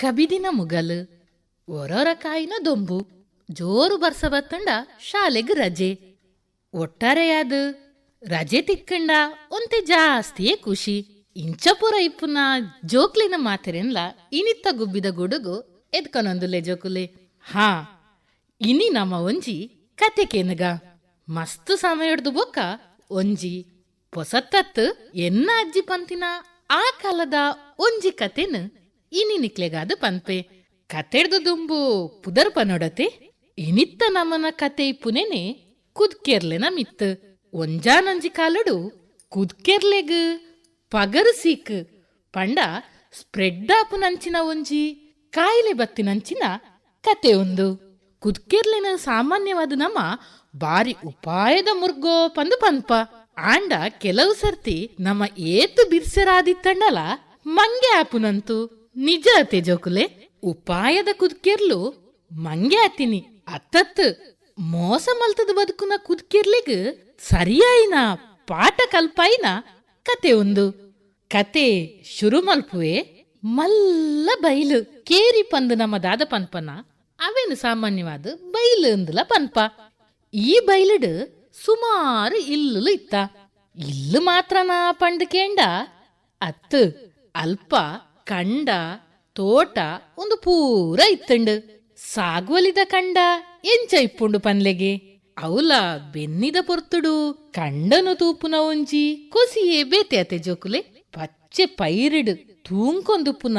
ಕಬಿದಿನ ಮುಗಲ್ ಒರೊರ ಕಾಯಿನ ದೊಂಬು, ಜೋರು ಬರ್ಸ ಬತ್ತಂಡ ಶಾಲೆಗ್ ರಜೆ. ಒಟ್ಟಾರೆಯಾದ ರಜೆ ತಿಕ್ಕಂಡ ಒಂತೆ ಜಾಸ್ತಿಯೇ ಖುಷಿ. ಇಂಚಪುರ ಇಪ್ಪುನ ಜೋಕ್ಲಿನ ಮಾತೆರೆನ್ಲ ಇನಿತ್ತ ಗುಬ್ಬಿದ ಗುಡುಗು ಎದ್ಕನೊಂದುಲೆ ಜೋಕುಲೆ. ಹಾ, ಇನಿ ನಮ್ಮ ಒಂಜಿ ಕತೆ ಕೇನಗ. ಮಸ್ತ್ ಸಮಯ ಹಿಡ್ದು ಬೊಕ್ಕ ಒಂಜಿ. ಪೊಸತ್ತತ್ ಎನ್ನ ಅಜ್ಜಿ ಪಂತಿನ ಆ ಕಾಲದ ಒಂಜಿ ಕತೆನ್ ಇನಿ ನಿಕ್ಲೆಗಾದ ಪನ್ಪೆ. ಕತೆಡ್ದು ದುಂಬು ಪುದರ್ ಪನೊಡತೆ ಇನಿತ್ತ ನಮ್ಮನ ಕತೆ ಪುನೆನೆ ಕುದ್ಕೆರ್ಲೆನ ಮಿತ್ ಒಂಜಾನಂಜಿ ಕಾಲಡು ಕುದ್ಕೆರ್ಲೆಗ್ ಪಗರ್ ಸೀಕ್. ಪಂಡ ಸ್ಪ್ರೆಡ್ ಆಪುನಂಚಿನ ಒಂಜಿ ಕಾಯಿಲೆ ಬತ್ತಿನಂಚಿನ ಕತೆ ಒಂದು ಕುದ್ಕೆರ್ಲೆನ ಸಾಮಾನ್ಯವಾದ ನಮ್ಮ ಬಾರಿ ಉಪಾಯದ ಮುರ್ಗೋ ಪಂದು ಪನ್ಪ. ಆಂಡ ಕೆಲವು ಸರ್ತಿ ನಮ್ಮ ಏತು ಬಿರ್ಸೆರಾದಿತ್ತಂಡಲ ಮಂಗೆ ಆಪುನಂತು ನಿಜ ತೆಜೋಕುಲೆ ಉಪಾಯದ ಕುದ್ಕೆರ್ಲು ಮಂಗೆ ಆತೀನಿ ಅತ್ತತ್ ಮೋಸ ಮಲ್ತದ ಬದುಕುನ ಕುದ್ಕೆರ್ಲಿಗ್ ಸರಿಯಾಯಿನ ಪಾಠ ಕಲ್ಪಾಯಿನ ಕತೆ ಒಂದು ಕತೆ ಶುರು ಮಲ್ಪುವೆ ಮಲ್ಲ ಬೈಲು ಕೇರಿ ಪಂದು ನಮ್ಮ ದಾದ ಪನ್ಪನ, ಅವೇನು ಸಾಮಾನ್ಯವಾದ ಬೈಲು ಅಂದಲ ಪನ್ಪ. ಈ ಬೈಲಡ್ ಸುಮಾರು ಇಲ್ಲು ಇತ್ತ. ಇಲ್ಲು ಮಾತ್ರನಾ ಪಂಡ್ ಕೇಂಡ, ಅತ್ತು ಅಲ್ಪ ಕಂಡ ತೋಟ ಒಂದು ಪೂರ ಇತ್ತಂಡು. ಸಾಗುವಲಿದ ಕಂಡ ಎಂಚ ಇಪ್ಪುಂಡು ಪನ್ಲೆಗೆ. ಅವಲ ಬೆನ್ನಿದ ಪೊರ್ತುಡು ಕಂಡನು ತೂಪುನ ಒಂಜಿ ಕೊಸಿಯೇ ಬೇತೆ ಅತೆ ಜೋಕುಲೆ ಪಚ್ಚೆ ಪೈರಿಡು ತೂಂಕೊಂದುಪ್ಪುನ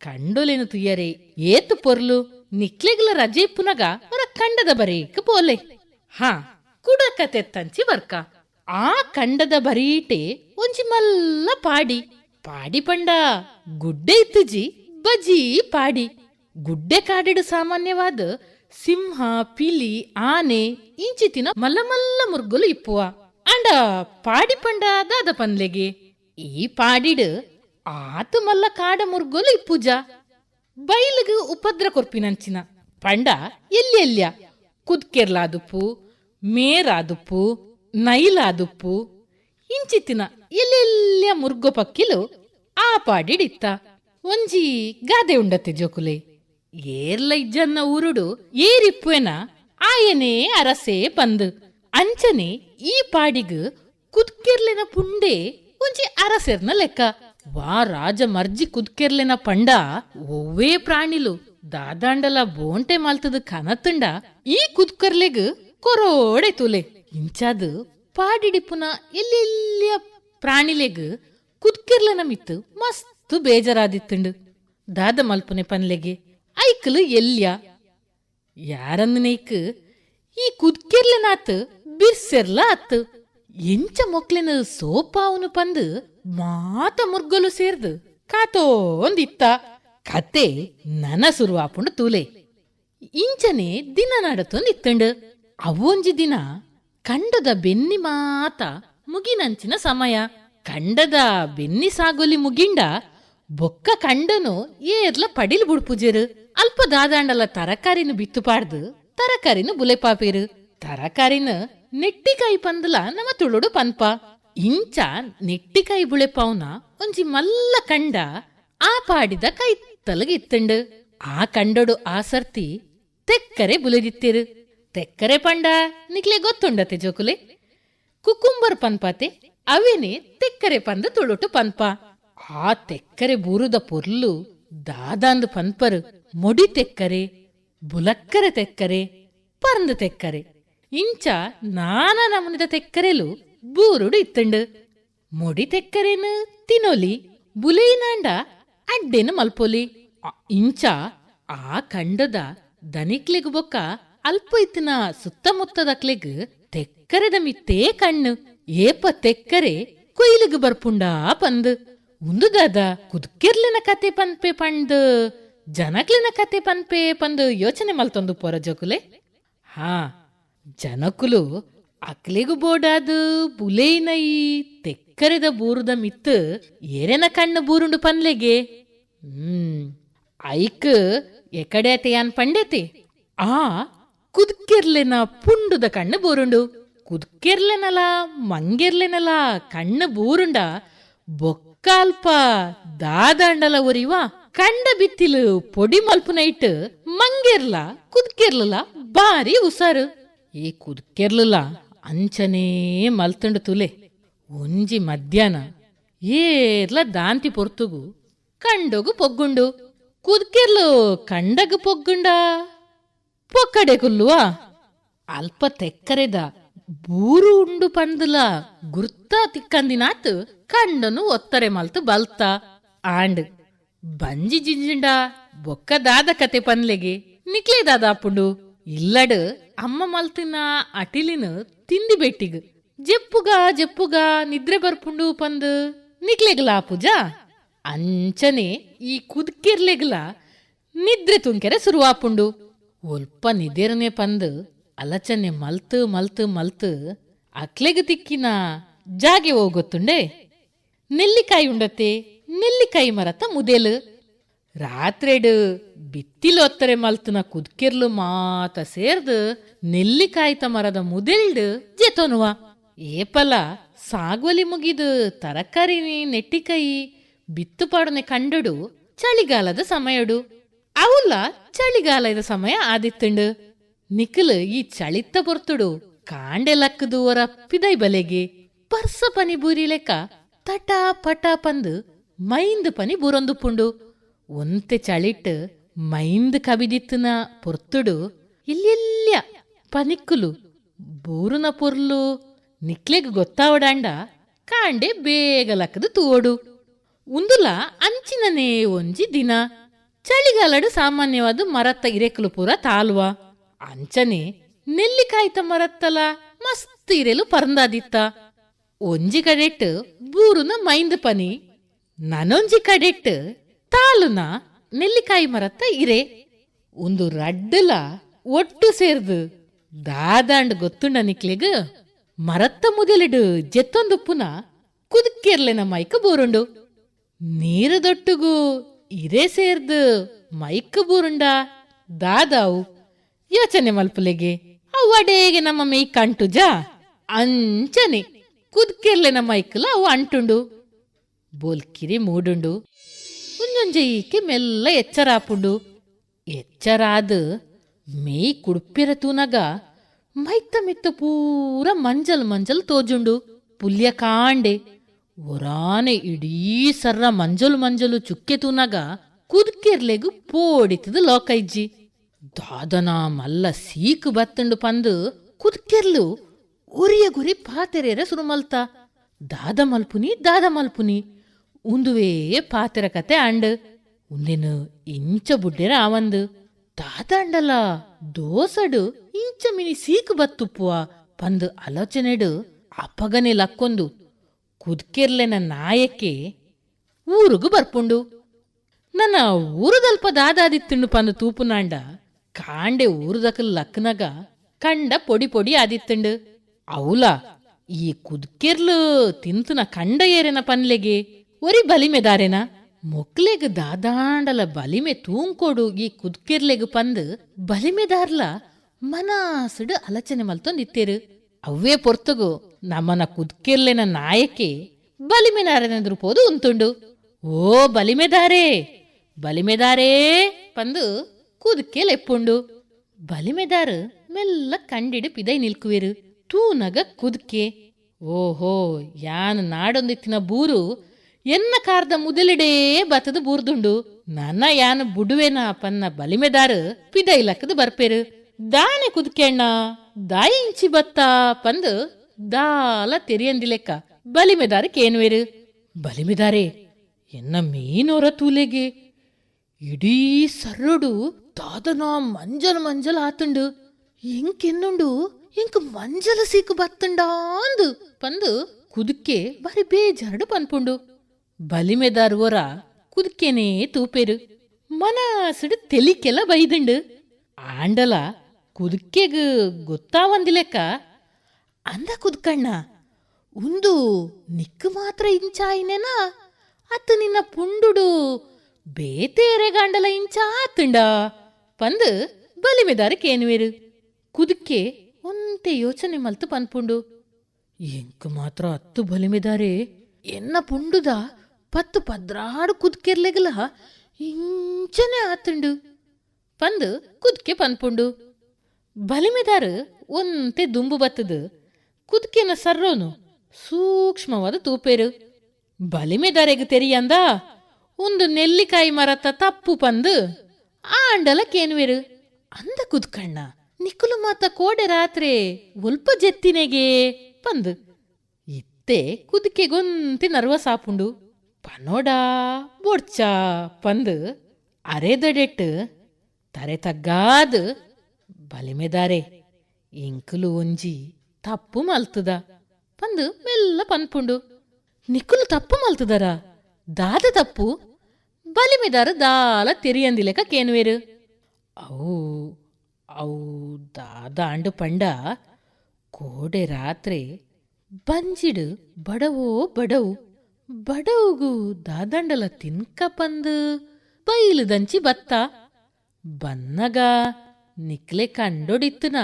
ಕಂಡೊಲೆನು ತುಯ್ಯರೆ ಏತು ಪೊರ್ಲು ನಿಕ್ಲೆಗ್ಲ ರಜೆ ಪುನಗ ಅವರ ಕಂಡದ ಬರೀಕ್ ಪೋಲೆ. ಹಾ ಕುಡ ಕತೆ ತಂಚಿ ಬರ್ಕ ಆ ಕಂಡದ ಪಾಡಿ ಪಾಡಿ. ಗುಡ್ಡೆ ಇತ್ತುಜಿ ಬಜಿ ಪಾಡಿ. ಗುಡ್ಡೆ ಕಾಡಿಡು ಸಾಮಾನ್ಯವಾದ ಸಿಂಹ, ಪಿಲಿ, ಆನೆ, ಇಂಚಿತಿನ ಮಲ್ಲ ಮಲ್ಲ ಮುರ್ಗುಲು ಇಪ್ಪುವ. ಅಂಡ ಪಾಡಿ ಪಂಡ ದಾದ ಪನ್ಲೆಗೆ ಈ ಪಾಡಿಡು ಆತು ಮಲ್ಲ ಕಾಡ ಮುರ್ಗುಲು ಇಪ್ಪುಜ ಬೈಲಿಗೆ ಉಪದ್ರ ಕೊರ್ಪಿನಂಚಿನ. ಪಂಡ ಎಲ್ಲೆಲ್ಯ ಕುದ್ಕೆರ್ಲಾದುಪ್ಪು, ಮೇರಾದುಪ್ಪು, ನೈಲಾದುಪ್ಪು ಇಂಚಿತ್ತಿನ ಎಲ್ಲೆಲ್ಯ ಮುರ್ಗೊ ಪಕ್ಕಿಲು ಆ ಪಾಡಿಡಿತ್ತ ಒಂಜಿ ಗಾದೆ ಉಂಡತ್ತೆ ಜೋಕುಲೆ. ಏರ್ಲ ಇಜ್ಜನ್ನ ಊರುಡು ಏರಿಪ್ಪುವೆನ ಆಯನೇ ಅರಸೆ ಬಂದು ಅಂಚನೆ ಈ ಪಾಡಿಗ್ ಕುದ್ಕೆರ್ಲೆನ ಪುಂಡೆ ಒಂಜಿ ಅರಸೆರ್ನ ಲೆಕ್ಕ. ವಾ ರಾಜ ಮರ್ಜಿ ಕುದ್ಕೆರ್ಲೆನ ಪಂಡ ಒವ್ವೇ ಪ್ರಾಣಿಲು. ದಾದಾಂಡಲ ಬೋಂಟೆ ಮಾಲ್ತದ ಕನತುಂಡ ಈ ಕುದ್ಕರ್ಲೆಗ್ ಕೊರೋಡೆ ತುಲೆ. ಇಂಚಾದು ಪಾಡಿಡಿಪುನ ಎಲ್ಲೆಲ್ಲಿಯ ಪ್ರಾಣಿಲೆಗ್ ಕುದ್ಕಿರ್ಲ ನಮಿತ್ತು ಮಸ್ತ್ ಬೇಜಾರಾದಿತ್ತುಂಡು. ದಾದ ಮಲ್ಪುನೆ ಪನ್ಲೆಗೆ, ಐಕಲು ಎಲ್ಯ? ಯಾರನ್ನು ನೇಕ್? ಈ ಕುದ್ಕಿರ್ಲನಾತ್ ಬಿರ್ಸೆರ್ಲ ಅತ್ತು ಎಂಚ ಮೊಕ್ಲೆನ ಸೋಪಾವನು ಪಂದು ಮಾತ ಮುರ್ಗಲು ಸೇರ್ದು. ಕಾತೋಂದಿತ್ತ. ಕತೆ ನನ ಸುರುವಾಪುಂಡು ತೂಲೆ. ಇಂಚನೆ ದಿನ ನಡತೊಂದಿತ್ತಂಡು. ಅವೊಂಜಿ ದಿನ ಕಂಡದ ಬೆನ್ನಿ ಮಾತ ಮುಗಿನಂಚಿನ ಸಮಯ. ಕಂಡದ ಬೆನ್ನಿ ಸಾಗೊಲಿ ಮುಗಿಂಡ, ಬೊಕ್ಕ ಕಂಡನು ಏರ್ಲ ಪಡಿಲ್ ಬುಡ್ಪುಜೆರು. ಅಲ್ಪ ದಾದಾಂಡಲ ತರಕಾರಿನ ಬಿತ್ತು ಪಾಡ್ದು, ತರಕಾರಿನ ಬುಲೆಪಾಪೇರು ತರಕಾರಿನ ನೆಟ್ಟಿಕಾಯಿ ಪಂದಲ ನಮ ತುಳುಡು ಪನ್ಪ. ಇಂಚ ನೆಟ್ಟಿಕಾಯಿ ಬುಳೆಪಾವ್ನ ಒಂಜಿ ಮಲ್ಲ ಕಂಡ, ಆ ಪಾಡಿದ ಕೈ ತಲಗಿತ್ತಂಡು ಆ ಕಂಡಡು ಆ ಸರ್ತಿ ತೆಕ್ಕರೆ ಬುಲೆದಿತ್ತಿರು ತೆಕ್ಕರೆ ಪಂಡ, ನಿಕ್ಲೆ ಗೊತ್ತುಂಡತೆ ಜೋಕುಲೆ ಕುಕುಂಬರ್ ಪನ್ಪಾತೆ, ಅವೇನೆ ತೆಕ್ಕರೆ ಪಂದ ತುಳುಟು ಪನ್ಪ. ಆ ತೆಕ್ಕರೆ ಬೂರುದ ಪೊರ್ಲು ದಾದಾಂದ್ ಪನ್ಪರು, ಮೊಡಿ ತೆಕ್ಕರೆ, ಬುಲಕ್ಕರೆ ತೆಕ್ಕರೆ, ಪರಂದ ತೆಕ್ಕರೆ. ಇಂಚ ನಾನಾ ನಮುನಿದ ತೆಕ್ಕರೆಲು ಬೂರುಡು ಇತ್ತಂಡು. ಮೊಡಿ ತೆಕ್ಕರೆನು ತಿನೋಲಿ ಬುಲೈನಾಂಡ ಅಡ್ಡೆನು ಮಲ್ಪೊಲಿ. ಇಂಚ ಆ ಖಂಡದ ದನಿಕ್ಲೆಗ್ ಬೊಕ್ಕ ಅಲ್ಪ ಇತ್ತಿನ ಸುತ್ತಮುತ್ತದಕ್ಲೆಗ್ ತೆಕ್ಕರೆದ ಮಿತ್ತೇ ಕಣ್ಣು ಏಪ ತೆಕ್ಕರೆ, ಕೊಯ್ಲಿಗ್ ಬರ್ಪುಂಡಾ ಪಂದ್. ಉಂದು ದಾದ, ಕುದ್ಕೆರ್ಲಿನ ಕತೆ ಪನ್ಪೆ ಪಂಡ್ ಜನಕ್ಲಿನ ಕತೆ ಪನ್ಪೆ ಪಂದ್ ಯೋಚನೆ ಮಲ್ತೊಂದು ಪೊರ ಜೋಕುಲೆ. ಹಾ, ಜನಕುಲು ಅಕ್ಲೆಗು ಬೋಡಾದು ಬುಲೇನೈ ತೆಕ್ಕರೆದ ಬೂರುದ ಮಿತ್ ಏರೆನ ಕಣ್ಣು ಬೂರುಂಡು ಪನ್ಲೆಗೆ. ಹ್ಮ್, ಐಕ್ ಎಕಡೆ ಅತೆಯಾನ್ ಪಂಡೆತೆ. ಆ ಕುದ್ಕೆರ್ಲೆನ ಪುಂಡುದ ಕಣ್ಣು ಬೂರುಂಡು. ಕುದ್ಕೆರ್ಲೆನಲ ಮಂಗಿರ್ಲೇನಲ್ಲ ಕಣ್ಣ ಬೂರುಂಡ ಬೊಕ್ಕ ಅಲ್ಪ ದಾದಂಡಲ ಒರಿವ, ಕಂಡ ಬಿತ್ತಿಲು ಪೊಡಿ ಮಲ್ಪುನ ಇಟ್ಟು ಮಂಗೆರ್ಲ ಬಾರಿ ಉಸಾರು ಈ ಕುದ್ಕೆರ್ಲಲ, ಅಂಚನೇ ಮಲ್ತಂಡ ತುಲೆ. ಒಂಜಿ ಮಧ್ಯಾಹ್ನ, ಏರ್ಲ ದಾಂತಿ ಪೊರ್ತುಗು, ಕಂಡಗು ಪೊಗ್ಗುಂಡು. ಕುದ್ಕೆರ್ಲು ಕಂಡಗು ಪೊಗ್ಗುಂಡ, ಪೊಕ್ಕಡೆ ಕುಲ್ಲುವ. ಅಲ್ಪ ತೆಕ್ಕರೆದ ಬೂರು ಉಂಡು ಪಂದುಲ ಗುರ್ತ ತಿಕ್ಕಂದಿನಾತ್ ಕಂಡನು ಒತ್ತರೆ ಮಲ್ತು ಬಲ್ತ. ಆಂಡ್ ಬಂಜಿ ಜಿಂಜಿಂಡ ಬೊಕ್ಕ ದಾದ ಕತೆ ಪನ್ಲೆಗೆ ನಿಕ್ಲೆ ದಾದ ಅಪ್ಪುಂಡು ಇಲ್ಲಡ್ ಅಮ್ಮ ಮಲ್ತಿನ ಅಟಿಲಿನ ತಿಂದಿ ಬೆಟ್ಟಿಗ್. ಜೆಪ್ಪುಗ ಜೆಪ್ಪುಗ ನಿದ್ರೆ ಬರ್ಪುಂಡು ಪಂದ್ ನಿಕ್ಲೆಗ್ಲ ಪೂಜ. ಅಂಚನೆ ಈ ಕುದ್ಕಿರ್ಲೆಗ್ಲ ನಿದ್ರೆ ತುಂಕೆರೆ ಶುರುವಾಪುಂಡು ಒಲ್ಪ ನಿದೇರನೆ ಪಂದ್ ಅಲಚನೆ ಮಲ್ತು ಮಲ್ತು ಮಲ್ತು ಅಕ್ಲೆಗ್ ತಿಕ್ಕಿನ ಜಾಗೆ ಹೋಗುತ್ತುಂಡೆ. ನೆಲ್ಲಿಕಾಯಿ ಉಂಡತೆ ನೆಲ್ಲಿಕಾಯಿ ಮರತ ಮುದೇಲು. ರಾತ್ರೆಡು ಬಿತ್ತಿಲು ಒತ್ತರೆ ಮಲ್ತನ ಕುದ್ಕಿರ್ಲು ಮಾತ ಸೇರ್ದು ನೆಲ್ಲಿಕಾಯ್ತ ಮರದ ಮುದೆಲ್ಡು ಜೆತೋನುವ. ಏಪಲ ಸಾಗುವಲಿ ಮುಗಿದು ತರಕಾರಿ ನೆಟ್ಟಿಕಾಯಿ ಬಿತ್ತುಪಾಡನೆ ಕಂಡಡು ಚಳಿಗಾಲದ ಸಮಯಡು. ಅವುಲ್ಲ ಚಳಿಗಾಲದ ಸಮಯ ಆದಿತ್ತುಂಡು. ನಿಖಲ್ ಈ ಚಳಿತ್ತ ಬರ್ತುಡು ಕಾಂಡೆ ಲಕ್ಕದು ವರ ಪಿದೈ ಬಲೆಗೆ ಪರ್ಸ ಪನಿ ಬೂರಿ ಲೆಕ್ಕ ತಟ ಪಟ ಪಂದು ಮೈಂದ್ ಪನಿ ಬೂರೊಂದು ಪುಂಡು. ಒಂತೆ ಚಳಿಟ್ ಮೈಂದ್ ಕಬಿದಿತ್ತನ ಪೊರ್ತುಡು ಇಲ್ಲೆಲ್ಯ ಪನಿಕ್ಕುಲು ಬೂರುನ ಪೊರ್ಲು ನಿಕ್ಲೆಗ್ ಗೊತ್ತಾವಡಾಂಡ ಕಾಂಡೆ ಬೇಗ ಲಕ್ಕದು ತೂವಡು. ಉಂದುಲ ಅಂಚಿನನೇ ಒಂಜಿ ದಿನ ಚಳಿಗಾಲಡು ಸಾಮಾನ್ಯವಾದ ಮರತ್ತ ಇರೆಕಲು ಪೂರ ತಾಲ್ವ. ಅಂಚನೆ ನೆಲ್ಲಿಕಾಯ್ತ ಮರತ್ತಲ ಮಸ್ತ್ ಇರೆಲು ಪರಂದಾದಿತ್ತ. ಒಂಜಿ ಕಡೆಟ್ ಬೂರುನ ಮೈಂದ್ ಪನಿ, ನನೊಂಜಿ ಕಡೆಟ್ ತಾಲುನ ನೆಲ್ಲಿಕಾಯಿ ಮರತ್ತ ಇರೆ. ಒಂದು ರಡ್ಡಲ ಒಟ್ಟು ಸೇರ್ದು ದಾದಾಂಡ್ ಗೊತ್ತುಂಡ ನಿಕ್ಲೆಗ್ ಮರತ್ತ ಮುದಲಿಡು ಜೆತ್ತೊಂದು ಪುನ ಕುದುಕೆರ್ಲೆನ ಮೈಕ ಬೂರುಂಡು. ನೀರದೊಟ್ಟುಗೂ ಇರೆ ಸೇರ್ದು ಮೈಕ ಬೂರುಂಡ ದಾದಾವು ಯೋಚನೆ ಮಲ್ಪಲೆಗೆ ಅವು ಅಡೇಗೆ ನಮ್ಮ ಮೈ ಕಂಟುಜಾ ಅಂಚನೆ ಕುದ್ಕೆರ್ಲೆನ ಮೈಕಲ ಅವು ಅಂಟುಂಡು. ಬೋಲ್ಕಿರಿ ಮೂಡುಂಡು ಒಂಜೊಂಜೈಕೆ ಮೆಲ್ಲ ಎಚ್ಚರ ಆಪುಂಡು ಎಚ್ಚರಾದ ಮೇಯ್ ಕುಡ್ಪಿರ ತೂನಗ ಮೈತ್ತ ಮಿತ್ತ ಪೂರ ಮಂಜಲ್ ಮಂಜಲ್ ತೋಜುಂಡು. ಪುಲ್ಯ ಕಾಂಡೆ ಒರಾನೆ ಇಡೀ ಸರ್ರ ಮಂಜಲು ಮಂಜಲು ಚುಕ್ಕೆ ತೂನಗ, ಕುದ್ಕೆರ್ಲೆಗು ಪೋಡಿತದ ಲೋಕೈಜ್ಜಿ ದಾದನ ಮಲ್ಲ ಸೀಕ್ ಬತ್ತಂಡು ಪಂದು ಕುದ್ಕೆರ್ಲು ಉರಿಯ ಗುರಿ ಪಾತೆರೆರ ಸುರುಮಲ್ತ. ದಾದ ಮಲ್ಪುನಿ ದಾದ ಮಲ್ಪುನಿ, ಉಂದುವೇ ಪಾತೆರ ಕತೆ ಅಂಡ್. ಉಂದೆನು ಇಂಚ ಬುಡ್ಡೆರ ಆವಂದು ದಾದ ಅಂಡಲ ದೋಸಡು, ಇಂಚ ಮಿನಿ ಸೀಕು ಬತ್ತುಪ್ಪುವ ಪಂದು ಆಲೋಚನೆಡು ಅಪ್ಪಗನೆ ಲಕ್ಕೊಂದು. ಕುದ್ಕೆರ್ಲೆನ ನಾಯಕ್ಕೆ ಊರುಗು ಬರ್ಪುಂಡು. ನನ್ನ ಊರುದಲ್ಪ ದಾದಾದಿತ್ತುಂಡು ಪಂದು ತೂಪುನಾಂಡ. ಕಾಂಡೆ ಊರದಕ್ ಲಕ್ನಗ ಕಂಡ ಪೊಡಿ ಪೊಡಿ పొడి ఆదిత్తుండు ಈ ఈ కుద్కెర్లు ಕಂಡ ಏರೆನ ಪನ್ಲೆಗೆ? ಒರಿ ಬಲಿಮೆ బలిమెదారేనా ಮೊಕ್ಲೆಗ್ ದಾದಾಂಡಲ ಬಲಿಮೆ ತೂಂಕೊಡು ಈ ಕುದ್ಕಿರ್ಲೆಗ್ ಪಂದ್ ಬಲಿಮೆದಾರ್ಲ ಮನಾಸಡು ಅಲಚನೆ ಮಲ್ತೊ ನಿತ್ತೇರು ಅವ್ವೇ ಪೊರ್ತುಗು ನಮ್ಮನ ಕುದ್ಕಿರ್ಲೆನ ನಾಯಕಿ ಬಲಿಮೆದಾರನೆದ್ರು ಪೋದು ಉಂತುಂಡು. ಓ ಬಲಿಮೆದಾರೇ ಬಲಿಮೆದಾರೇ ಪಂದು ಎಪ್ಪುಂಡು ಬಲಿಮೆದಾರ್ ಮೆಲ್ಲ ಕಂಡಿಡು ಪಿದೈ ನಿಲ್ಕುವೆರು. ತೂನಗ ಕುದ್ಕೆ. ಓಹೋ, ಯಾನ್ ನಾಡೊಂದಿತ್ತಿನ ಬೂರು. ಎನ್ನ ಕಾರ್ದ ಮುದಲಿಡೇ ಬತ್ತದ ಬೂರ್ದುಂಡು. ನನ್ನ ಯಾನ್ ಬುಡುವೆನ ಪನ್ನ ಬಲಿಮೆದಾರ್ ಪಿದೈ ಲಕ್ಕದ ಬರ್ಪೇರು. ದಾನೆ ಕುದ್ಕೆಣ್ಣ ದಾಯಿ ಇಂಚಿ ಬತ್ತ ಪಂದ್ ದಾಲ ತೆರಿಯಂದಿಲೆಕ್ಕ ಬಲಿಮೆದಾರ ಕೇನುವೆರು. ಬಲಿಮೆದಾರೆ, ಎನ್ನ ಮೀನೋರ ತೂಲೆಗೆ? ಇಡೀ ಸರ್ರುಡು ದಾದನ ಮಂಜಲ್ ಮಂಜಲ್ ಆತುಂಡು ಎಂಕೆನ್ನುಂಡು ಎಂಕ್ ಮಂಜಲ ಸೀಕು ಬತ್ತುಂಡಾಂದು ಪಂದು ಕುದುಕೆ ಬಾರಿ ಬೇಜಾರಡು ಪನ್ಪುಂಡು ಬಲಿಮೆದಾರ್ ಒರ ಕುದುಕೆನೇ ತೂಪೇರು ಮನಸುಡು ತೆಲಿಕೆಲ್ಲ ಬೈದುಂಡು ಆಂಡಲ ಕುದುಕೆಗ್ ಗೊತ್ತಾವಂದಿಲೆಕ್ಕ ಅಂದ ಕುದ್ಕಣ್ಣ ಉಂದು ನಿಕ್ಕು ಮಾತ್ರ ಇಂಚಾಯಿನೆನಾ ಅತ್ತ ನಿನ್ನ ಪುಂಡುಡು ಬೇತೇರೆ ಗಂಡಲ ಇಂಚ ಆತುಂಡ ಪಂದು ಬಲಿಮೆದಾರ ಕೇನುವೆರು ಕುದುಕೆ ಒಂತೆ ಯೋಚನೆ ಮಲ್ತು ಪನ್ಪುಂಡು. ಎಂಕ್ ಮಾತ್ರ ಅತ್ತು ಬಲಿಮೆದಾರೆ, ಎನ್ನ ಪುಂಡುದ? ಪತ್ತು ಪದ್ರಾಡು ಕುದ್ಕೆರ್ಲೆಗಲ ಇಂಚನೆ ಆತುಂಡು. ಪಂದ್ ಕುದ್ಕೆ ಪನ್ಪುಂಡು. ಬಲಿಮೆದಾರ ಒಂತೆ ದುಂಬು ಬತ್ತದು. ಕುದ್ಕೆನ ಸರ್ರೋನು ಸೂಕ್ಷ್ಮವಾದ ತೂಪೇರು. ಬಲಿಮೆದಾರೆಗೆ ತೆರಿಯಂದ? ಒಂದು ನೆಲ್ಲಿಕಾಯಿ ಮರತ ತಪ್ಪು ಪಂದು ಆಂಡಲ ಕೇನುವೆರು ಅಂದ ಕುದ್ಕಣ್ಣ, ನಿಕುಲು ಮಾತ ಕೋಡೆ ರಾತ್ರೆ ಒಲ್ಪ ಜೆತ್ತಿನೆಗೆ ಪಂದು ಇತ್ತೆ ಕುದ್ಕೆ ಗೊಂತಿ ನರ್ವಸ್ ಆಪುಂಡು ಪನೋಡಾ ಬೊಡ್ಚ ಪಂದು. ಅರೆದಡೆಟ್ ತರೆ ತಗ್ಗಾದ್. ಬಲಿಮೆದಾರೆ, ಇಂಕುಲು ಒಂಜಿ ತಪ್ಪು ಮಲ್ತದ. ಪಂದು ಮೆಲ್ಲ ಪನ್ಪುಂಡು. ನಿಕುಲು ತಪ್ಪು ಮಲ್ತದರ? ದಾದ ತಪ್ಪು? ದಾಲ ತೆರಿಯಂದಿಲೆಕ ಕೇನುವೆರು? ഔ ದಾದ ಅಂಡು ಪಂಡ ಕೋಡೆ ರಾತ್ರಿ ಬಂಜಿಡು ಬಡವೋ ಬಡವು, ಬಡವುಗು ದಾದಂಡಲ ತಿನ್ಕ ಪಂದು ಬೈಲು ದಂಚಿ ಬತ್ತ. ಬನ್ನಗ ನಿಕ್ಲೆ ಕಂಡೊಡಿತ್ತುನ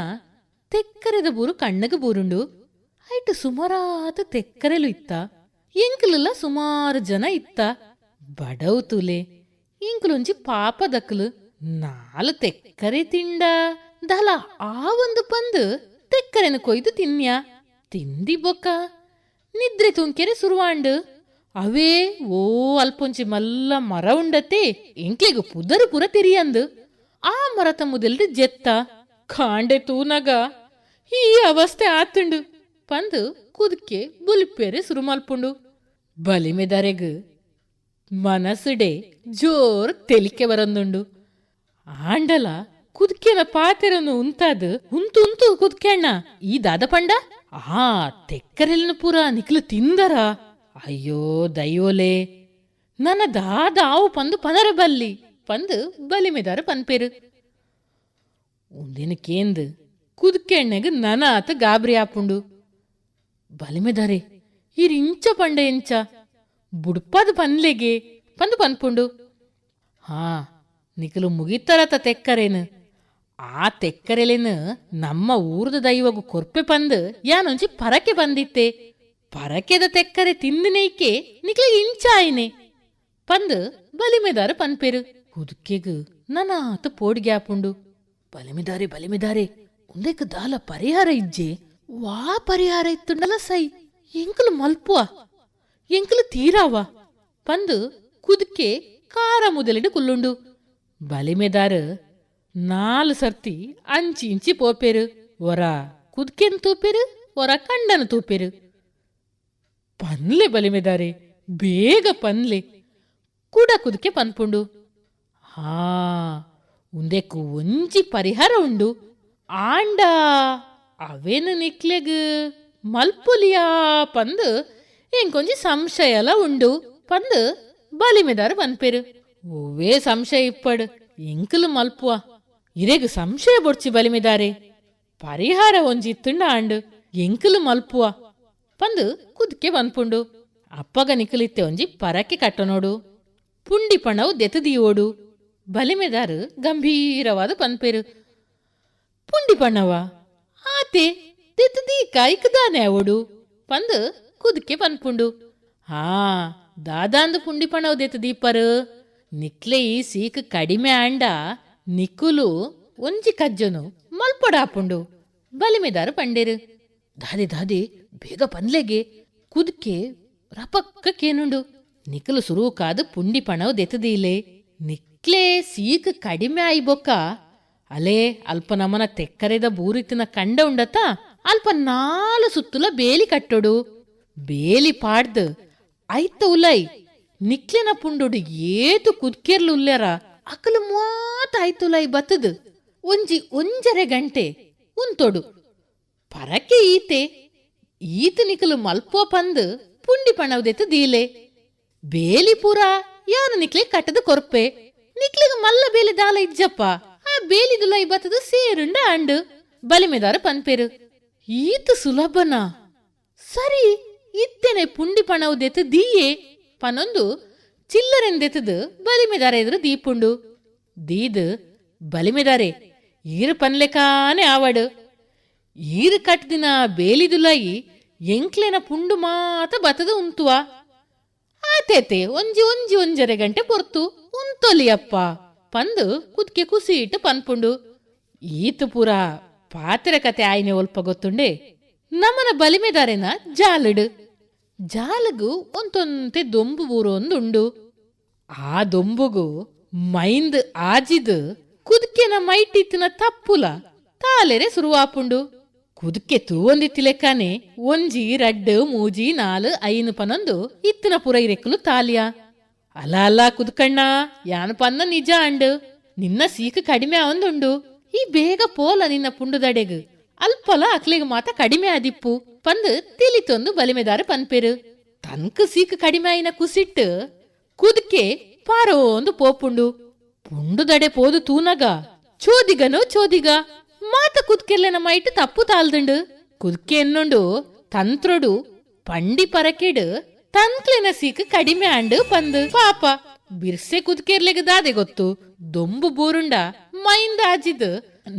ತೆಕ್ಕರೆದ ಬೂರು ಕಣ್ಣಗ ಬೂರುಂಡು, ಐಟು ಸುಮಾರಾದ ತೆಕ್ಕರೆಲು ಇತ್ತ ಎಂಕುಲೆಲ್ಲ ಸುಮಾರು ಜನ ಇತ್ತ. ತುಲೆ ಇಂಕುಲೊಂಜಿ ಪಾಪ ದಕ್ಕಲು ನಾಲು ತೆಕ್ಕರೆ ತಿಂಡ. ದಲ ಆ ಒಂದು ಪಂದು ತೆಕ್ಕರೆನ ಕೊಯ್ದು ತಿನ್ಯ. ತಿಂದಿ ಬೊಕ್ಕ, ನಿದ್ರೆ ತುಂಕೆರೆ ಸುರುವಾಂಡು. ಅವೇ ಓ ಅಲ್ಪೊಂಚಿ ಮಲ್ಲ ಮರ ಉಂಡತೆ, ಎಂಕ್ಲೆಗು ಪುದರು ಪುರ ತಿರಿಯಂದು. ಆ ಮರತ ಮುದಲ್ರಿ ಜೆತ್ತ, ಕಾಂಡೆ ತೂನಗ. ಈ ಅವಸ್ಥೆ ಆತುಂಡು. ಪಂದು ಕುದಕ್ಕೆ ಬುಲಿಪೇರೆ ಸುರುಮಲ್ಪುಂಡು. ಬಲಿಮೆದರೆಗ್ ಮನಸ್ಸುಡೆ ಜೋರ್ ತೆಲಿಕೆ ಬರಂದುಂಡು. ಆಂಡಲ ಕುದ್ಕೆನ ಪಾತೆರನು ಉಂತಾದ್, ಉಂತು ಉಂತು ಕುದ್ಕೆಣ್ಣ ಈ ದಾದ ಪಂಡ? ಆ ತೆಕ್ಕರೆಲ್ನ ಪೂರ ನಿಕ್ಲು ತಿಂದರ. ಅಯ್ಯೋ ದಯ್ಯೋಲೆ ನನ್ನ ದಾದ ಆವು ಪಂದು ಪನರ ಬಲ್ಲಿ, ಪಂದು ಬಲಿಮೆದಾರ ಪನ್ಪೇರು. ಉಂದಿನಕೇಂದು ಕುದ್ಕೆಣ್ಣೆಗ್ ನನ ಆತ ಗಾಬರಿ ಆಪುಂಡು ಬಲಿಮೆದಾರೆ ಇರ್ ಇಂಚ ಪಂಡ ಎಂಚ? ಬುಡ್ಪದ ಪನ್ಲೆಗೆ. ಬಂದು ಪನ್ಪುಂಡು. ಹಾ, ನಿಕಲು ಮುಗಿತರತ ತೆಕ್ಕರೇನು. ಆ ತೆಕ್ಕರೆಲೆನ ನಮ್ಮ ಊರ್ದ ದೈವಗು ಕೊರ್ಪೆ ಪಂದು ಯಾನೊಂಚಿ ಪರಕೆ ಬಂದಿತ್ತೆ. ಪರಕೆದ ತೆಕ್ಕರೆ ತಿಂದಿನೈಕೆ ನಿಕ್ಲೆ ಇಂಚಾಯಿನೆ. ಪಂದ್ ಬಲಿಮೆದಾರ ಪನ್ಪೇರು. ಹುದುಕೆಗು ನನ್ನ ಆತ ಪೋಡ್ಗೆ ಆಪುಂಡು ಬಲಿಮೆದಾರೆ ಬಲಿಮೆದಾರೆ ಒಂದೇಕ ದಾಲ ಪರಿಹಾರ ಇಜ್ಜೆ. ವಾ ಪರಿಹಾರ ಇತ್ತುಂಡಲ ಸೈ ಎಂಕಲು ಮಲ್ಪುವ. ಎಂಕಲು ತೀರಾವ. ಪಂದು ಕುದುಕೆ ಕಾರ ಮುದಲಿಡು ಕುಲ್ಲುಂಡು. ಬಲಿಮೆದಾರು ನಾಲ್ ಸರ್ತಿ ಅಂಚಿ ಇಂಚಿ ಪೋಪೇರು. ಒರ ಕುದ್ಕೆನ್ ತೂಪೇರು ಒರ ಕಂಡನ ತೂಪೇರು. ಪನ್ಲೆ ಬಲಿಮೆದಾರೆ, ಬೇಗ ಪನ್ಲೆ. ಕೂಡ ಕುದುಕೆ ಪನ್ಪುಂಡು. ಹಾ ಉಂದೆಕ್ಕು ಒಂಜಿ ಪರಿಹಾರ ಉಂಡು. ಆಂಡ, ಅವೇನು ನಿಕ್ಲೆಗ್ ಮಲ್ಪುಲಿಯಾ ಪಂದು ಎಂಕೊಂಜಿ ಸಂಶಯಲ ಉಂಡು ಪಂದು ಬಲಿಮೆದಾರು ಪನ್ಪೇರು ಓವೇ ಸಂಶಯ ಇಪ್ಪಡು ಎಂಕಲು ಮಲ್ಪುವ ಇರೆಗ್ ಸಂಶಯ ಬೊಡ್ಚಿ ಬಲಿಮೆದಾರೆ ಪರಿಹಾರ ಒಂಜಿ ಇತ್ತುಂಡ ಆಂಡು ಎಂಕಲು ಮಲ್ಪುವ ಪಂದು ಕುದ್ಕೆ ಪನ್ಪುಂಡು ಅಪ್ಪಗ ನಿಕಲಿತ್ತೆ ಒಂಜಿ ಪರಕೆ ಕಟ್ಟನೋಡು ಪುಂಡಿ ಪಣವು ದೆತದಿಯೋಡು ಬಲಿಮೆದಾರು ಗಂಭೀರವಾದ ಪನ್ಪೇರು ಪುಂಡಿ ಪಣ್ಣವ ಆತೆ ದೆತದಿ ಕಾಯ್ಕದಾನೆ ಅವಡು ಪಂದು ಕುದ್ಕೆ ಪನ್ಪುಂಡು. ಹಾ, ದಾದಾಂದು ಪುಂಡಿ ಪಣವದೇತ ದೀಪರ್. ನಿಕ್ಲೆ ಈ ಸೀಕ್ ಕಡಿಮೆ ಆಂಡ ನಿಕ್ಕುಲು ಒಂಜಿ ಕಜ್ಜನು ಮಲ್ಪಡಾಪುಂಡು ಬಲಿಮೆದಾರು ಪಂಡೇರು. ದಾದಿ ದಾದಿ, ಬೇಗ ಪನ್ಲೆಗೆ. ಕುದ್ಕೆ ರಪಕ್ಕ ಕೇನುಂಡು. ನಿಕ್ಲು ಸುರು ಕಾದು ಪುಂಡಿ ಪಣವು ದೆತದೀಲೆ ನಿಕ್ಲೆ ಸೀಕ್ ಕಡಿಮೆ ಆಯಿ ಬೊಕ್ಕ. ಅಲೇ, ಅಲ್ಪ ನಮನ ತೆಕ್ಕರೆದ ಬೂರಿತಿನ ಕಂಡ ಉಂಡತ, ಅಲ್ಪ ನಾಲು ಸುತ್ತುಲ ಬೇಲಿ ಕಟ್ಟೊಡು. ಬೇಲಿ ಪಾಡ್ದ್ ಐತ ಉಲೈ, ನಿಕ್ಲೆನ ಪುಂಡುಡು ಏತು ಕುದ್ಕೆರ್ಲು ಉಲ್ಲೆರ, ಅಕಲು ಮಾತ ಐತುಲೈ ಬತ್ತದು. ಒಂಜಿ ಒಂಜರೆ ಗಂಟೆ ಉಂತೊಡು. ಪರಕೆ ಈತೆ, ಈತ ನಿಕಲು ಮಲ್ಪೋ ಪಂದ್ ಪುಂಡಿ ಪಣವದೆತ್ತು ದೀಲೆ. ಬೇಲಿ ಪೂರ ಯಾನು ನಿಕ್ಲೆ ಕಟ್ಟದ ಕೊರ್ಪೆ, ನಿಕ್ಲಿಗ ಮಲ್ಲ ಬೇಲಿ ದಾಲ ಇಜ್ಜಪ್ಪ, ಆ ಬೇಲಿದುಲ ಬತ್ತದು ಸೇರುಂಡ ಅಂಡು, ಬಲಿಮೆದಾರ ಪನ್ಪೇರು. ಈತ ಸುಲಭನ? ಸರಿ ಪುಂಡಿ ಪಣವು ದೆತ್ತು ದೀಯೆ. ಪನೊಂದು ಚಿಲ್ಲರೆಂದೆತ್ತದು ಬಲಿಮೆದಾರ ಎದುರು ದೀಪುಂಡು. ದೀದು ಬಲಿಮೆದಾರೆ, ಈರು ಪನ್ಲೆಕಾನೆ ಆವಡು. ಈರು ಕಟ್ದಿನ ಬೇಲಿದುಲಾಯಿ ಎಂಕ್ಲೆನ ಪುಂಡು ಮಾತ ಬತದ ಉಂತುವ. ಆತೇತೆ, ಒಂಜಿ ಒಂಜಿ ಒಂಜರೆ ಗಂಟೆ ಪೊರ್ತು ಉಂತೊಲಿಯಪ್ಪ ಪಂದು ಕುದ್ಕೆ ಕುಸಿ ಇಟ್ಟು ಪನ್ಪುಂಡು. ಈತು ಪೂರ ಪಾತ್ರೆ ಕತೆ ಆಯ್ನೆ ಒಲ್ಪ ಗೊತ್ತುಂಡೆ. ನಮನ ಬಲಿಮೆದಾರೆನ ಜಾಲಡು. ಜಾಲಗು ಒಂತೊಂತೆ ದೊಂಬು ಊರೊಂದುಂಡು. ಆ ದೊಂಬುಗು ಮೈಂದ್ ಆಜಿದ್ ಕುದ್ಕೆನ ಮೈಟಿತ್ತಿನ ತಪ್ಪುಲ ತಾಲೆರೆ ಸುರುವಾಪುಂಡು. ಕುದ್ಕೆ ತೂವೊಂದಿತ್ತಿ ಲೆಕ್ಕನೆ ಒಂಜಿ, ರಡ್ಡ್, ಮೂಜಿ, ನಾಲ್, ಐನು ಪನೊಂದು ಇತ್ತಿನ ಪುರ ಇರೆಕ್ಕಲು ತಾಲಿಯ. ಅಲ ಅಲ್ಲ ಕುದ್ಕಣ್ಣ ಯಾನ್ ಪನ್ನ ನಿಜ ಅಂಡು, ನಿನ್ನ ಸೀಕ ಕಡಿಮೆ ಅವಂದುಂಡು ಈ ಬೇಗ ಪೋಲ ನಿನ್ನ ಪುಂಡುದಡೆಗ್ ಅಲ್ಪಲ ಅಕ್ಲಿಗೆ ಮಾತ ಕಡಿಮೆ ಆದಿಪ್ಪು. ಪಂದು ತಿಲಿತೊಂದು ಬಲಿಮೆದಾರ ಪನ್ಪೆರು. ತನ್ಕ ಸೀಕ್ ಕಡಿಮೆ ಆಯಿನ ಕುಸಿಟ್ಟು ಕುದ್ಕೆ ಪಾರೋಂದು ಪೋಪುಂಡು. ಪುಂಡುದಡೆ ಪೋದು ತೂನಗ, ಚೋದಿಗನೋ ಚೋದಿಗ. ಮಾತ ಕುದ್ಕೆಲ್ಲೆನ ಮೈಟ್ ತಪ್ಪು ತಾಲ್ದುಂಡು ಕುದ್ಕೆ ಎನ್ನುಂಡು ತಂತ್ರೊಡು, ಪಂಡಿ ಪರಕೆಡು ತನ್ಕ್ಲೆನ ಸೀಕ್ ಕಡಿಮೆ ಆಂಡು ಪಂದು. ಪಾಪ, ಬಿರ್ಸೆ ಕುದ್ಕೆರ್ಲೆಗ್ ದಾದೆ ಗೊತ್ತು. ದೊಂಬು ಬೂರುಂಡ ಮೈಂದ ಆಜಿದ್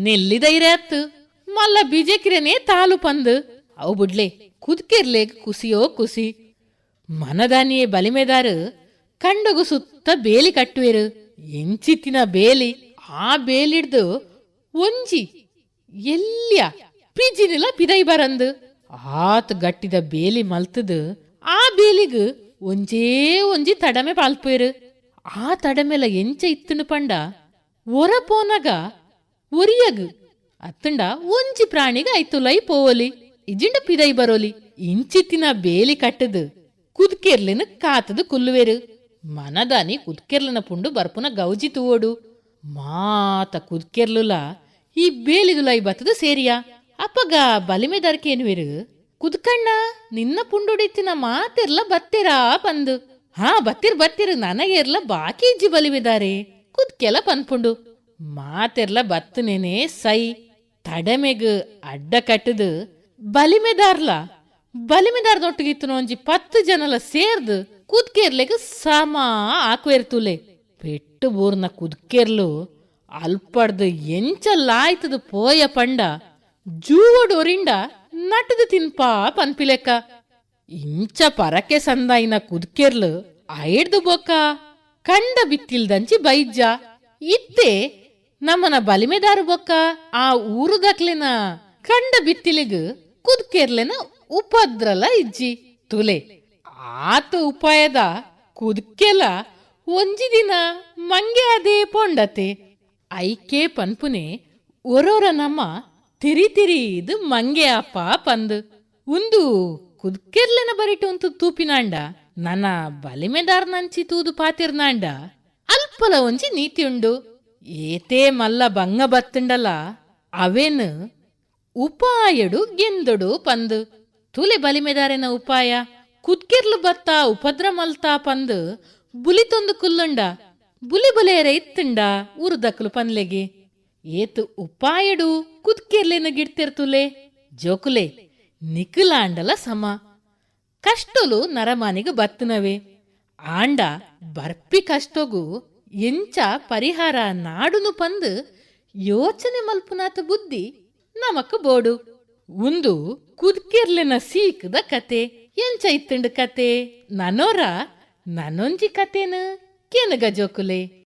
ನೆಲ್ಲಿದೈರೆ ಅತ್ತು ಮಲ್ಲ ಬಿಜೆಕಿರನೆ ತಾಲು ಪಂದು. ಅವು ಬಿಡ್ಲೆ ಕುದ್ಕೆರ್ಲೆಗ್ ಕುಸಿಯೋ ಕುಸಿ. ಮನದಾನಿಯೇ ಬಲಿಮೆದಾರು, ಕಂಡಗು ಸುತ್ತ ಬೇಲಿ ಕಟ್ಟುವೆರು. ಎಂಚಿತ್ತಿನ ಬೇಲಿ, ಆ ಬೇಲಿಡ್ದು ಒಂಜಿ ಎಲ್ಯ ಪಿಜಿನಿಲ ಪಿದೈ ಬರಂದು. ಆತ್ ಗಟ್ಟಿದ ಬೇಲಿ ಮಲ್ತದು, ಆ ಬೇಲಿಗ್ ಒಂಜೇ ಒಂಜಿ ತಡಮೆ ಪಾಲ್ಪೇರು ಆ ತಡಮೆಲ ಎಂಚ ಇತ್ತನು ಪಂಡ ಒರ ಪೋನಗ ಒರಿಯಗ್, ಅತ್ತಂಡ ಒಂಜಿ ಪ್ರಾಣಿಗ ಐತುಲೈ ಪೋವಲಿ. ಇಜಿಂಡ ಪಿದೈ ಬರೋಲಿ, ಇಂಚಿತ್ತಿನ ಬೇಲಿ ಕಟ್ಟದು, ಕುದ್ಕೆರ್ಲಿನ ಕಾತದು ಕುಲ್ಲುವೆರು. ಮನದಾನಿ ಕುದ್ಕೆರ್ಲನ ಪುಂಡು ಬರ್ಪುನ ಗೌಜಿ ತೂವೋಡು. ಮಾತ ಕುದ್ಕೆರ್ಲುಲ, ಈ ಬೇಲಿದುಲೈ ಬತ್ತದು ಸೇರಿಯಾ. ಅಪ್ಪಗ ಬಲಿಮೆದರ್ಕೇನುವೆರು ಕುದ್ಕಣ್ಣ, ನಿನ್ನ ಪುಂಡುಡಿತ್ತಿನ ಮಾತೆರ್ಲ ಬತ್ತಿರಾ ಬಂದು. ಹಾ, ಬತ್ತಿರ್ ಬತ್ತಿರ್, ನನಗೆರ್ಲ ಬಾಕಿ ಇಜ್ಜಿ ಬಲಿಮೆದಾರೆ ಕುದ್ಕೆಲ ಪನ್ಪುಂಡು. ಮಾತೆರ್ಲ ಬತ್ತನೇನೆ ಸೈ. ತಡಮೆಗ್ ಅಡ್ಡ ಕಟ್ಟದು. ಬಲಿಮೆದಾರ್ಲ? ಬಲಿಮೆದಾರ್ದೊಟ್ಟಿಗಿತ್ತು ಒಂಜಿ ಪತ್ತು ಜನಲ ಸೇರ್ದು ಕುದ್ಕೇರ್ಲೆಗ್ ಸಮ ಆಕ್ವೇರ್ತುಲೆ. ಪೆಟ್ಟು ಬೂರ್ನ ಕುದ್ಕೇರ್ಲು ಅಲ್ಪಡ್ದು ಎಂಚಲ್ಲಾಯ್ತದು ಪೋಯ ಪಂಡ ಜೂವಡೋರಿಂಡ ನಟದು ತಿನ್ಪಾ ಪನ್ಪಿಲೆಕ್ಕ ಇಂಚ ಪರಕೆ ಸಂದಾಯಿನ ಕುದ್ಕೆರ್ಲು ಐಡ್ದು ಬೊಕ್ಕ. ಕಂಡ ಬಿತ್ತಿಲ್ದಂಚಿ ಬೈಜ್ಜ. ಇತ್ತೆ ನಮ್ಮನ ಬಲಿಮೆದಾರು ಬೊಕ್ಕ. ಆ ಊರು ದಕ್ಲೆನ ಕಂಡ ಬಿತ್ತಿಲಿಗ್ ಕುದ್ಕೆರ್ಲೆನ ಉಪದ್ರಲ ಇಜ್ಜಿ ತುಲೆ. ಆತ ಉಪಾಯದ ಕುದ್ಕೆಲ ಒಂಜಿ ದಿನ ಮಂಗೆ ಅದೇ ಪೊಂಡತೆ. ಐಕೆ ಪನ್ಪುನೆ ಒರೋರ ನಮ್ಮ ತಿರಿ ತಿರಿ ಇದು ಮಂಗೆ ಅಪ್ಪ ಪಂದು. ಉಂದು ಕುದ್ಕೆರ್ಲೆನ ಬರಿಟು ಅಂತು ತೂಪಿನಾಂಡ ನನ್ನ ಬಲಿಮೆದಾರ್ ನಂಚಿ ತೂದು ಪಾತಿರ್ನಾಂಡ. ಅಲ್ಪಲ ಒಂಜಿ ನೀತಿ ಉಂಡು ಏತೇ ಮಲ್ಲ ಬಂಗ ಬತ್ತುಂಡಲ, ಅವೇನು ಉಪಾಯಡು ಗೆಂದೊಡು ಪಂದು. ತುಲೆ ಬಲಿಮೆದಾರೆನ ಉಪಾಯ. ಕುದ್ಕೆರ್ಲು ಬತ್ತಾ ಉಪದ್ರ ಮಲ್ತಾ ಪಂದು ಬುಲಿತೊಂದು ಕುಲ್ಲುಂಡ. ಬುಲಿ ಬುಲೆಯರ ಇತ್ತುಂಡ ಊರುದಕ್ಕಲು ಪನ್ಲೆಗೆ. ಏತು ಉಪಾಯಡು ಕುದ್ಕೆರ್ಲೆನ ಗಿಡ್ತಿರ್ತುಲೆ. ಜೋಕುಲೆ ನಿಖಿಲಾಂಡಲ ಸಮ. ಕಷ್ಟಲು ನರಮಾನಿಗೆ ಬತ್ತನವೆ. ಆಂಡ ಬರ್ಪಿ ಕಷ್ಟೋಗು ಎಂಚ ಪರಿಹಾರ ನಾಡುನು ಪಂದು ಯೋಚನೆ ಮಲ್ಪುನಾತ ಬುದ್ಧಿ ನಮಕ್ ಬೋಡು. ಒಂದು ಕುದ್ಕಿರ್ಲಿನ ಸೀಕದ ಕತೆ ಎಂಚ ಇತ್ತುಂಡು ಕತೆ? ನನೋರ ನನೊಂಜಿ ಕತೆನ ಕೆನಗ ಜೋಕುಲೆ?